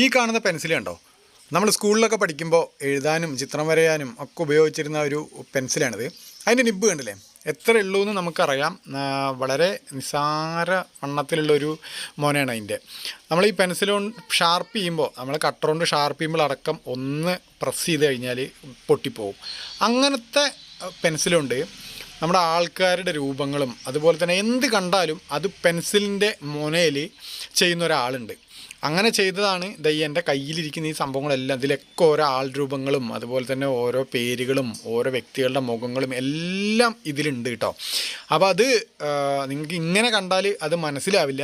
ഈ കാണുന്ന പെൻസിൽ കണ്ടോ? നമ്മൾ സ്കൂളിലൊക്കെ പഠിക്കുമ്പോൾ എഴുതാനും ചിത്രം വരയാനും ഒക്കെ ഉപയോഗിച്ചിരുന്ന ഒരു പെൻസിലാണിത്. അതിന്റെ നിബ്ബ് കണ്ടില്ലേ? എത്ര ഉള്ളൂ എന്ന് നമുക്കറിയാം. വളരെ നിസാര വണ്ണത്തിലുള്ളൊരു മോനാണ് അതിന്റെ നമ്മൾ ഈ പെൻസിൽ കൊണ്ട് ഷാർപ്പ് ചെയ്യുമ്പോൾ നമ്മൾ കട്ടർ കൊണ്ട് ഷാർപ്പ് ചെയ്യുമ്പോൾ അടക്കം ഒന്ന് പ്രസ് ചെയ്ത് കഴിഞ്ഞാൽ പൊട്ടിപ്പോവും. അങ്ങനത്തെ പെൻസിലുണ്ട് നമ്മുടെ ആൾക്കാരുടെ രൂപങ്ങളും അതുപോലെ തന്നെ എന്ത് കണ്ടാലും അത് പെൻസിലിന്റെ മുനയിൽ ചെയ്യുന്ന ഒരാളുണ്ട്. അങ്ങനെ ചെയ്തതാണ് ദൈ എന്റെ കയ്യിലിരിക്കുന്ന ഈ സംഭവങ്ങളെല്ലാം. ഇതിലൊക്കെ ഓരോ ആൾ രൂപങ്ങളും അതുപോലെ തന്നെ ഓരോ പേരുകളും ഓരോ വ്യക്തികളുടെ മുഖങ്ങളും എല്ലാം ഇതിലുണ്ട് കേട്ടോ. അപ്പോൾ അത് നിങ്ങൾക്ക് ഇങ്ങനെ കണ്ടാൽ അത് മനസ്സിലാവില്ല.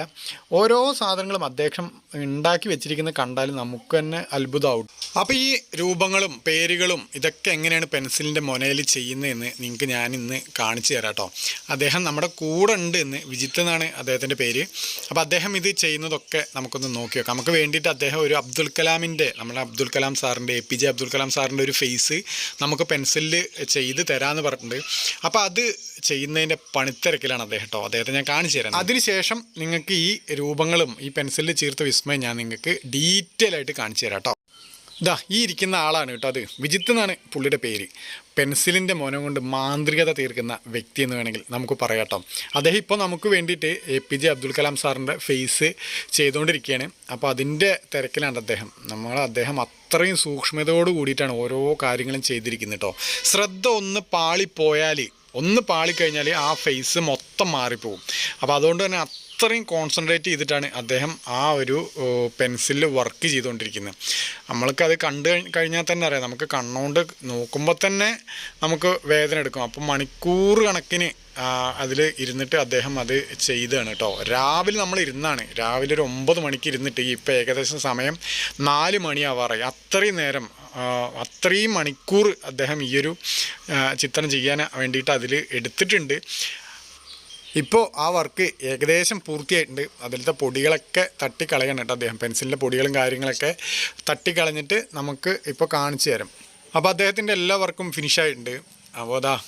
ഓരോ സാധനങ്ങളും അദ്ദേഹം ഉണ്ടാക്കി വെച്ചിരിക്കുന്നത് കണ്ടാൽ നമുക്ക് തന്നെ അത്ഭുതമാവും. അപ്പോൾ ഈ രൂപങ്ങളും പേരുകളും ഇതൊക്കെ എങ്ങനെയാണ് പെൻസിലിന്റെ മൊനയിൽ ചെയ്യുന്നതെന്ന് നിങ്ങൾക്ക് ഞാൻ ഇന്ന് കാണിച്ചു തരാം കേട്ടോ. അദ്ദേഹം നമ്മുടെ കൂടെ ഉണ്ട് എന്ന് വിജിത്ത് എന്നാണ് അദ്ദേഹത്തിന്റെ പേര്. അപ്പോൾ അദ്ദേഹം ഇത് ചെയ്യുന്നതൊക്കെ നമുക്കൊന്ന് നോക്കി. നോക്കാം നമുക്ക് വേണ്ടിയിട്ട് അദ്ദേഹം ഒരു അബ്ദുൽ കലാമിന്റെ നമ്മുടെ അബ്ദുൽ കലാം സാറിന്റെ A P J Abdul Kalam സാറിന്റെ ഒരു ഫേസ് നമുക്ക് പെൻസിലിൽ ചെയ്ത് തരാമെന്ന് പറഞ്ഞിട്ടുണ്ട്. അപ്പോൾ അത് ചെയ്യുന്നതിന്റെ പണിത്തിരക്കിലാണ് അദ്ദേഹം കേട്ടോ അദ്ദേഹത്തെ ഞാൻ കാണിച്ചു തരാം. അതിനുശേഷം നിങ്ങൾക്ക് ഈ രൂപങ്ങളും ഈ പെൻസിലിൽ ചീർത്ത വിസ്മയം ഞാൻ നിങ്ങൾക്ക് ഡീറ്റെയിൽ ആയിട്ട് കാണിച്ചു തരാം കേട്ടോ ഇതാ ഈ ഇരിക്കുന്ന ആളാണ് കേട്ടോ അത്. വിജിത്ത് എന്നാണ് പുള്ളിയുടെ പേര്. പെൻസിലിന്റെ മോനം കൊണ്ട് മാന്ത്രികത തീർക്കുന്ന വ്യക്തി എന്ന് വേണമെങ്കിൽ നമുക്ക് പറയാട്ടോ അദ്ദേഹം ഇപ്പോൾ നമുക്ക് വേണ്ടിയിട്ട് A P J Abdul Kalam സാറിന്റെ ഫേസ് ചെയ്തുകൊണ്ടിരിക്കുകയാണ്. അപ്പോൾ അതിന്റെ തിരക്കിലാണ് അദ്ദേഹം. നമ്മൾ അദ്ദേഹം അത്രയും സൂക്ഷ്മതയോട് കൂടിയിട്ടാണ് ഓരോ കാര്യങ്ങളും ചെയ്തിരിക്കുന്നത് കേട്ടോ. ശ്രദ്ധ ഒന്ന് പാളിപ്പോയാൽ ഒന്ന് പാളിക്കഴിഞ്ഞാൽ ആ ഫേസ് മൊത്തം മാറിപ്പോവും. അപ്പോൾ അതുകൊണ്ട് തന്നെ അത്രയും കോൺസെൻട്രേറ്റ് ചെയ്തിട്ടാണ് അദ്ദേഹം ആ ഒരു പെൻസിലിൽ വർക്ക് ചെയ്തുകൊണ്ടിരിക്കുന്നത്. നമ്മൾക്കത് കണ്ടു കഴി- കഴിഞ്ഞാൽ തന്നെ അറിയാം. നമുക്ക് കണ്ണുകൊണ്ട് നോക്കുമ്പോൾ തന്നെ നമുക്ക് വേദന എടുക്കും. അപ്പം മണിക്കൂർ കണക്കിന് അതിൽ ഇരുന്നിട്ട് അദ്ദേഹം അത് ചെയ്തതാണ് കേട്ടോ രാവിലെ നമ്മൾ ഇരുന്നാണ്. രാവിലെ ഒരു ഒമ്പത് മണിക്ക് ഇരുന്നിട്ട് ഇപ്പോൾ ഇപ്പം ഏകദേശം സമയം നാല് മണിയാവാറായി. അത്രയും നേരം അത്രയും മണിക്കൂർ അദ്ദേഹം ഈ ഒരു ചിത്രം ചെയ്യാൻ വേണ്ടിയിട്ട് അതിൽ എടുത്തിട്ടുണ്ട്. ഇപ്പോൾ ആ വർക്ക് ഏകദേശം പൂർത്തിയായിട്ടുണ്ട്. അതിലത്തെ പൊടികളൊക്കെ തട്ടിക്കളയണം കേട്ടോ അദ്ദേഹം. പെൻസിലിന്റെ പൊടികളും കാര്യങ്ങളൊക്കെ തട്ടിക്കളഞ്ഞിട്ട് നമുക്ക് ഇപ്പോൾ കാണിച്ചു തരാം. അപ്പോൾ അദ്ദേഹത്തിന്റെ എല്ലാ വർക്കും ഫിനിഷായിട്ടുണ്ട്. അപ്പോൾ അതാ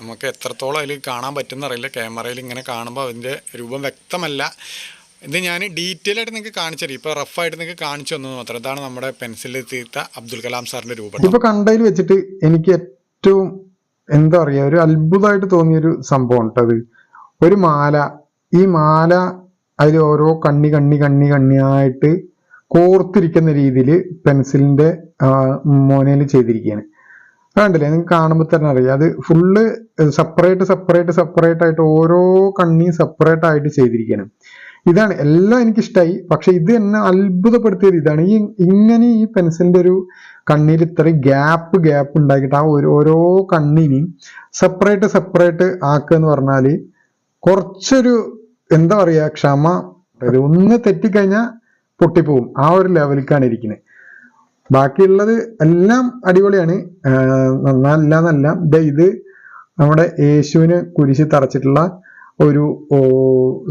നമുക്ക് എത്രത്തോളം അതിൽ കാണാൻ പറ്റുന്ന അറിയില്ല. ക്യാമറയിൽ ഇങ്ങനെ കാണുമ്പോൾ അതിന്റെ രൂപം വ്യക്തമല്ല. ഇത് ഞാൻ ഡീറ്റെയിൽ ആയിട്ട് നിങ്ങൾക്ക് കാണിച്ചു തരും ഇപ്പോൾ റഫായിട്ട് നിങ്ങൾക്ക് കാണിച്ചു തന്നത് മാത്രം. ഇതാണ് നമ്മുടെ പെൻസിൽ തീർത്ത അബ്ദുൽ കലാം സാറിന്റെ രൂപം. ഇപ്പൊ കണ്ടതിൽ വെച്ചിട്ട് എനിക്ക് ഏറ്റവും എന്താ പറയാ ഒരു അത്ഭുതമായിട്ട് തോന്നിയൊരു സംഭവം കേട്ടത് ഒരു മാല ഈ മാല അതിൽ ഓരോ കണ്ണി കണ്ണി കണ്ണി കണ്ണിയായിട്ട് കോർത്തിരിക്കുന്ന രീതിയിൽ പെൻസിലിന്റെ മോനയിൽ ചെയ്തിരിക്കുകയാണ് കണ്ടില്ലേ? നിങ്ങൾക്ക് കാണുമ്പോൾ തന്നെ അറിയാം. അത് ഫുള്ള് സെപ്പറേറ്റ് സെപ്പറേറ്റ് സെപ്പറേറ്റ് ആയിട്ട് ഓരോ കണ്ണിയും സെപ്പറേറ്റ് ആയിട്ട് ചെയ്തിരിക്കുകയാണ് ഇതാണ് എല്ലാം എനിക്കിഷ്ടമായി പക്ഷെ ഇത് എന്നെ അത്ഭുതപ്പെടുത്തിയത് ഇതാണ്. ഈ ഇങ്ങനെ ഈ പെൻസിലിന്റെ ഒരു കണ്ണിൽ ഇത്ര ഗ്യാപ്പ് ഗ്യാപ്പ് ഉണ്ടാക്കിയിട്ട് ആ ഒരു ഓരോ കണ്ണിനെയും സെപ്പറേറ്റ് സെപ്പറേറ്റ് ആക്കുക എന്ന് പറഞ്ഞാൽ കുറച്ചൊരു എന്താ പറയാ ക്ഷമ ഒന്ന് തെറ്റിക്കഴിഞ്ഞാൽ പൊട്ടിപ്പോവും. ആ ഒരു ലെവലിലേക്കാണ് ഇരിക്കുന്നത് ബാക്കിയുള്ളത് എല്ലാം അടിപൊളിയാണ്. നന്നല്ല എന്നല്ല ദേ ഇത് നമ്മുടെ യേശുവിന് കുരിശി തറച്ചിട്ടുള്ള ഒരു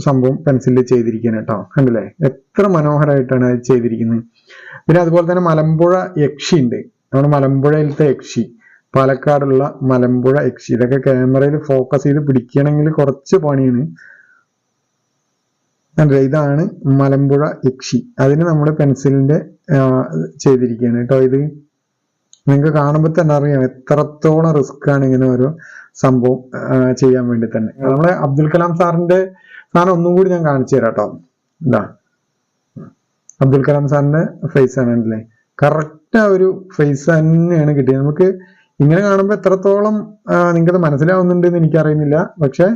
സംഭവം പെൻസിലിൽ ചെയ്തിരിക്കുന്നത് കേട്ടോ കണ്ടില്ലേ? എത്ര മനോഹരമായിട്ടാണ് അത് ചെയ്തിരിക്കുന്നത്. പിന്നെ അതുപോലെ തന്നെ മലമ്പുഴ യക്ഷി ഉണ്ട്. നമ്മുടെ മലമ്പുഴയിലത്തെ യക്ഷി. പാലക്കാടുള്ള മലമ്പുഴ യക്ഷി. ഇതൊക്കെ ക്യാമറയിൽ ഫോക്കസ് ചെയ്ത് പിടിക്കണമെങ്കിൽ കുറച്ച് പണിയാണ്. കണ്ടില്ലേ? ഇതാണ് മലമ്പുഴ യക്ഷി. അതിന് നമ്മൾ പെൻസിലിന്റെ ചെയ്തിരിക്കുകയാണ് കേട്ടോ ഇത്. നിങ്ങൾക്ക് കാണുമ്പോൾ തന്നെ അറിയാം എത്രത്തോളം റിസ്ക് ആണ് ഇങ്ങനെ ഓരോ സംഭവം ചെയ്യാൻ വേണ്ടി തന്നെ. നമ്മളെ അബ്ദുൽ കലാം സാറിന്റെ സാധനം ഒന്നും കൂടി ഞാൻ കാണിച്ചു തരാം കേട്ടോ ഇതാ. അബ്ദുൽ കലാം സാറിന്റെ ഫേസ് ആണ് അല്ലേ കറക്റ്റ് ആ ഒരു ഫേസ് തന്നെയാണ് കിട്ടിയത്. നമുക്ക് ഇങ്ങനെ കാണുമ്പോൾ എത്രത്തോളം നിങ്ങൾക്കത് മനസ്സിലാവുന്നുണ്ട് എന്ന് എനിക്കറിയുന്നില്ല. പക്ഷെ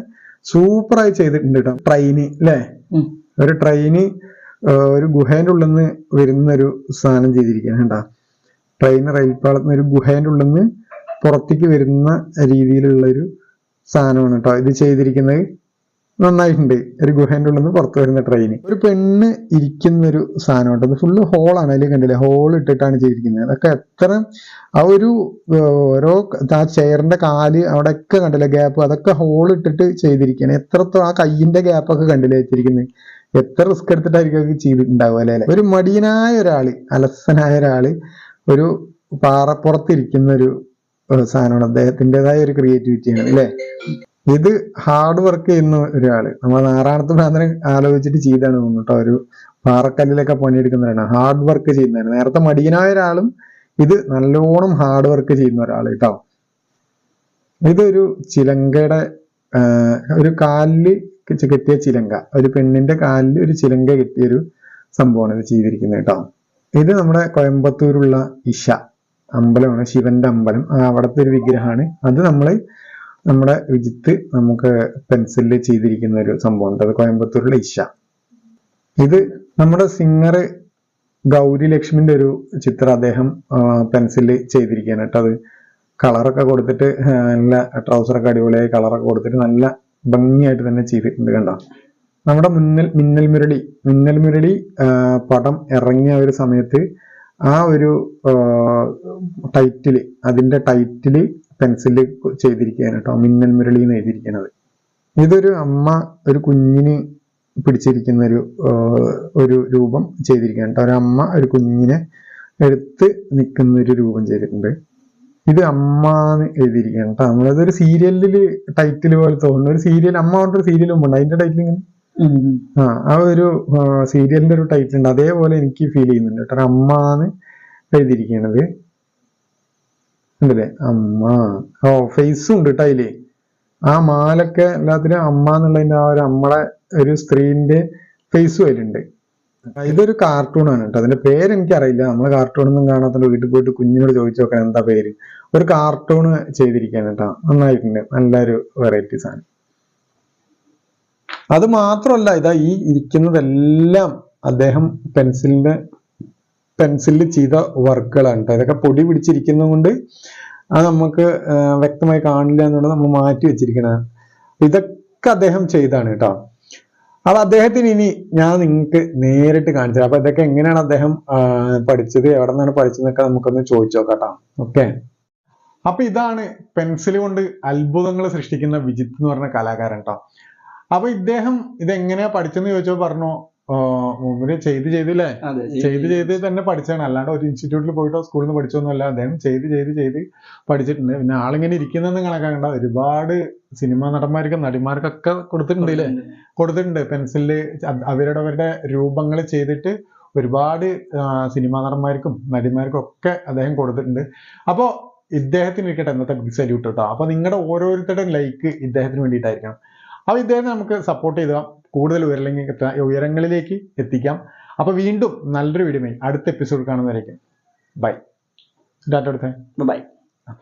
സൂപ്പറായി ചെയ്തിട്ടുണ്ട് കേട്ടോ. ട്രെയിന് അല്ലേ? ഒരു ട്രെയിന് ഒരു ഗുഹേന്റെ ഉള്ളിൽ നിന്ന് വരുന്ന ഒരു സാധനം ചെയ്തിരിക്കുകയാണ് കേട്ടോ. ട്രെയിൻ നിന്ന് ഒരു ഗുഹേന്റെ ഉള്ളിൽ നിന്ന് പുറത്തേക്ക് വരുന്ന രീതിയിലുള്ള ഒരു സാധനമാണ് കേട്ടോ ഇത് ചെയ്തിരിക്കുന്നത് നന്നായിട്ടുണ്ട്. ഒരു ഗുഹേന്റെ ഉള്ളിൽ നിന്ന് പുറത്ത് വരുന്ന ട്രെയിൻ ഒരു പെണ്ണ് ഇരിക്കുന്ന ഒരു സാധനം കേട്ടോ അത് ഫുള്ള് ഹോളാണ് അതിൽ കണ്ടില്ലേ? ഹോൾ ഇട്ടിട്ടാണ് ചെയ്തിരിക്കുന്നത്. അതൊക്കെ എത്ര ആ ഒരു ഓരോ ആ ചെയറിന്റെ കാൽ അവിടെയൊക്കെ കണ്ടില്ലേ? ഗ്യാപ്പ് അതൊക്കെ ഹോൾ ഇട്ടിട്ട് ചെയ്തിരിക്കുകയാണ്. എത്രത്തോളം ആ കയ്യിന്റെ ഗ്യാപ്പ് ഒക്കെ കണ്ടില്ലേ? വെച്ചിരിക്കുന്നത്. എത്ര റിസ്ക് എടുത്തിട്ടായിരിക്കും അത് ചെയ്തിട്ടുണ്ടാവുക അല്ലേ? ഒരു മടിയനായ ഒരാൾ അലസനായ ഒരാൾ ഒരു പാറപ്പുറത്തിരിക്കുന്ന ഒരു സാധനമാണ്. അദ്ദേഹത്തിന്റെതായ ഒരു ക്രിയേറ്റിവിറ്റിയാണ് അല്ലേ? ഇത് ഹാർഡ് വർക്ക് ചെയ്യുന്ന ഒരാൾ. നമ്മൾ നാറാണത്ത് ഭ്രാന്തനെ ആലോചിച്ചിട്ട് ചെയ്താണ് തോന്നുന്നു ഒരു പാറക്കല്ലിലൊക്കെ പണിയെടുക്കുന്നവരാണ്. ഹാർഡ് വർക്ക് ചെയ്യുന്നവരാണ് നേരത്തെ മടിയനായ ഒരാളും ഇത് നല്ലോണം ഹാർഡ് വർക്ക് ചെയ്യുന്ന ഒരാൾ കേട്ടോ ഇതൊരു ചിലങ്കയുടെ ഒരു കാലിൽ കെട്ടിയ ചിലങ്ക. ഒരു പെണ്ണിന്റെ കാലിൽ ഒരു ചിലങ്ക കെട്ടിയ ഒരു സംഭവമാണ് ഇത് ചെയ്തിരിക്കുന്നത് കേട്ടോ ഇത് നമ്മുടെ കോയമ്പത്തൂരുള്ള ഇഷ. അമ്പലമാണ് ശിവന്റെ അമ്പലം. അവിടുത്തെ ഒരു വിഗ്രഹമാണ്. അത് നമ്മൾ നമ്മുടെ വിജിത്ത് നമുക്ക് പെൻസിലിൽ ചെയ്തിരിക്കുന്ന ഒരു സംഭവമുണ്ട്. അത് കോയമ്പത്തൂരിലെ ഇഷ. ഇത് നമ്മുടെ സിംഗർ ഗൗരി ലക്ഷ്മിന്റെ ഒരു ചിത്രം അദ്ദേഹം പെൻസിലിൽ ചെയ്തിരിക്കുകയാണ് കേട്ടോ. അത് കളറൊക്കെ കൊടുത്തിട്ട് നല്ല ട്രൗസറൊക്കെ അടിപൊളിയായി കളറൊക്കെ കൊടുത്തിട്ട് നല്ല ഭംഗിയായിട്ട് തന്നെ ചെയ്തിട്ടുണ്ട് കണ്ടോ. നമ്മുടെ മുന്നൽ മിന്നൽ മുരളി. മിന്നൽ മുരളി പടം ഇറങ്ങിയ ഒരു സമയത്ത് ആ ഒരു ടൈറ്റിൽ അതിന്റെ ടൈറ്റിൽ പെൻസിലിൽ ചെയ്തിരിക്കുകയാണ് കേട്ടോ മിന്നൽ മുരളി എന്ന് എഴുതിയിരിക്കുന്നത്. ഇതൊരു അമ്മ ഒരു കുഞ്ഞിന് പിടിച്ചിരിക്കുന്ന ഒരു ഒരു രൂപം ചെയ്തിരിക്കുകയാണ് കേട്ടോ. ഒരു അമ്മ ഒരു കുഞ്ഞിനെ എടുത്ത് നിൽക്കുന്ന ഒരു രൂപം ചെയ്തിട്ടുണ്ട്. ഇത് അമ്മ എന്ന് എഴുതിയിരിക്കുകയാണ് കേട്ടോ. നമ്മളതൊരു സീരിയലിൽ ടൈറ്റിൽ പോലെ തോന്നുന്നു. ഒരു സീരിയൽ അമ്മ പറഞ്ഞിട്ടൊരു സീരിയൽ മുമ്പുണ്ട്. അതിന്റെ ടൈറ്റിൽ ഇങ്ങനെ ആ ഒരു സീരിയലിന്റെ ഒരു ടൈറ്റിൽ ഉണ്ട്. അതേപോലെ എനിക്ക് ഫീൽ ചെയ്യുന്നുണ്ട് കേട്ടോ. ഒരു അമ്മ എന്ന് എഴുതിയിരിക്കണത്. ഉണ്ടല്ലേ അമ്മ. ഓ ഫേസും ഉണ്ട് കേട്ടോ അതിൽ. ആ മാലൊക്കെ എല്ലാത്തിനും അമ്മ എന്നുള്ളതിന്റെ ആ ഒരു അമ്മളെ ഒരു സ്ത്രീന്റെ ഫേസും അതിലുണ്ട്. ഇതൊരു കാർട്ടൂണാണ് കേട്ടോ അതിന്റെ പേര് എനിക്കറിയില്ല. നമ്മൾ കാർട്ടൂണൊന്നും കാണാത്ത വീട്ടിൽ പോയിട്ട് കുഞ്ഞിനോട് ചോദിച്ചു നോക്കണം എന്താ പേര്. ഒരു കാർട്ടൂൺ ചെയ്തിരിക്കുകയാണ് കേട്ടോ നന്നായിട്ടുണ്ട്. നല്ലൊരു വെറൈറ്റി സാധനം. അത് മാത്രമല്ല ഇതാ ഈ ഇരിക്കുന്നതെല്ലാം അദ്ദേഹം പെൻസിലിന്റെ പെൻസിലിൽ ചെയ്ത വർക്കുകളാണ് ഇതൊക്കെ പൊടി പിടിച്ചിരിക്കുന്നത് കൊണ്ട് അത് നമുക്ക് വ്യക്തമായി കാണില്ല എന്നുള്ളത് നമ്മൾ മാറ്റി വെച്ചിരിക്കണം ഇതൊക്കെ അദ്ദേഹം ചെയ്താണ് കേട്ടോ. അപ്പൊ അദ്ദേഹത്തിന് ഇനി ഞാൻ നിങ്ങൾക്ക് നേരിട്ട് കാണിച്ചത്. അപ്പൊ ഇതൊക്കെ എങ്ങനെയാണ് അദ്ദേഹം പഠിച്ചത് എവിടെ നിന്നാണ് പഠിച്ചതെന്നൊക്കെ നമുക്കൊന്ന് ചോദിച്ചു നോക്കാം ഓക്കെ. അപ്പൊ ഇതാണ് പെൻസിൽ കൊണ്ട് അത്ഭുതങ്ങൾ സൃഷ്ടിക്കുന്ന വിജിത്ത് എന്ന് പറഞ്ഞ കലാകാരൻ കേട്ടോ. അപ്പൊ ഇദ്ദേഹം ഇതെങ്ങനെയാ പഠിച്ചെന്ന് ചോദിച്ചപ്പോ പറഞ്ഞു മുമ്പിന് ചെയ്ത് ചെയ്തില്ലേ? ചെയ്ത് ചെയ്ത് തന്നെ പഠിച്ചാണ് അല്ലാണ്ട് ഒരു ഇൻസ്റ്റിറ്റ്യൂട്ടിൽ പോയിട്ടോ സ്കൂളിൽ നിന്ന് പഠിച്ചൊന്നുമല്ല. അദ്ദേഹം ചെയ്ത് ചെയ്ത് ചെയ്ത് പഠിച്ചിട്ടുണ്ട്. പിന്നെ ആളിങ്ങനെ ഇരിക്കുന്നതെന്ന് കണക്കാക്കണ്ട ഒരുപാട് സിനിമാ നടന്മാർക്കും നടിമാർക്കൊക്കെ കൊടുത്തിട്ടുണ്ട് അല്ലേ കൊടുത്തിട്ടുണ്ട്. പെൻസിൽ അവരുടെ അവരുടെ രൂപങ്ങൾ ചെയ്തിട്ട് ഒരുപാട് സിനിമാ നടന്മാർക്കും നടിമാർക്കും ഒക്കെ അദ്ദേഹം കൊടുത്തിട്ടുണ്ട്. അപ്പോൾ ഇദ്ദേഹത്തിന് ഇരിക്കട്ടെ ഇന്നത്തെ ബിഗ് സല്യൂട്ട് കേട്ടോ അപ്പോൾ നിങ്ങളുടെ ഓരോരുത്തരുടെയും ലൈക്ക് ഇദ്ദേഹത്തിന് വേണ്ടിയിട്ടായിരിക്കണം. അപ്പോൾ ഇദ്ദേഹത്തെ നമുക്ക് സപ്പോർട്ട് ചെയ്താൽ കൂടുതൽ ഉയരങ്ങളിലേക്ക് ഉയരങ്ങളിലേക്ക് എത്തിക്കാം. അപ്പോൾ വീണ്ടും നല്ലൊരു വീഡിയോ അടുത്ത എപ്പിസോഡ് കാണുന്നവരേക്കും. ബൈ ഡാറ്റ എടുത്തേ. ബൈ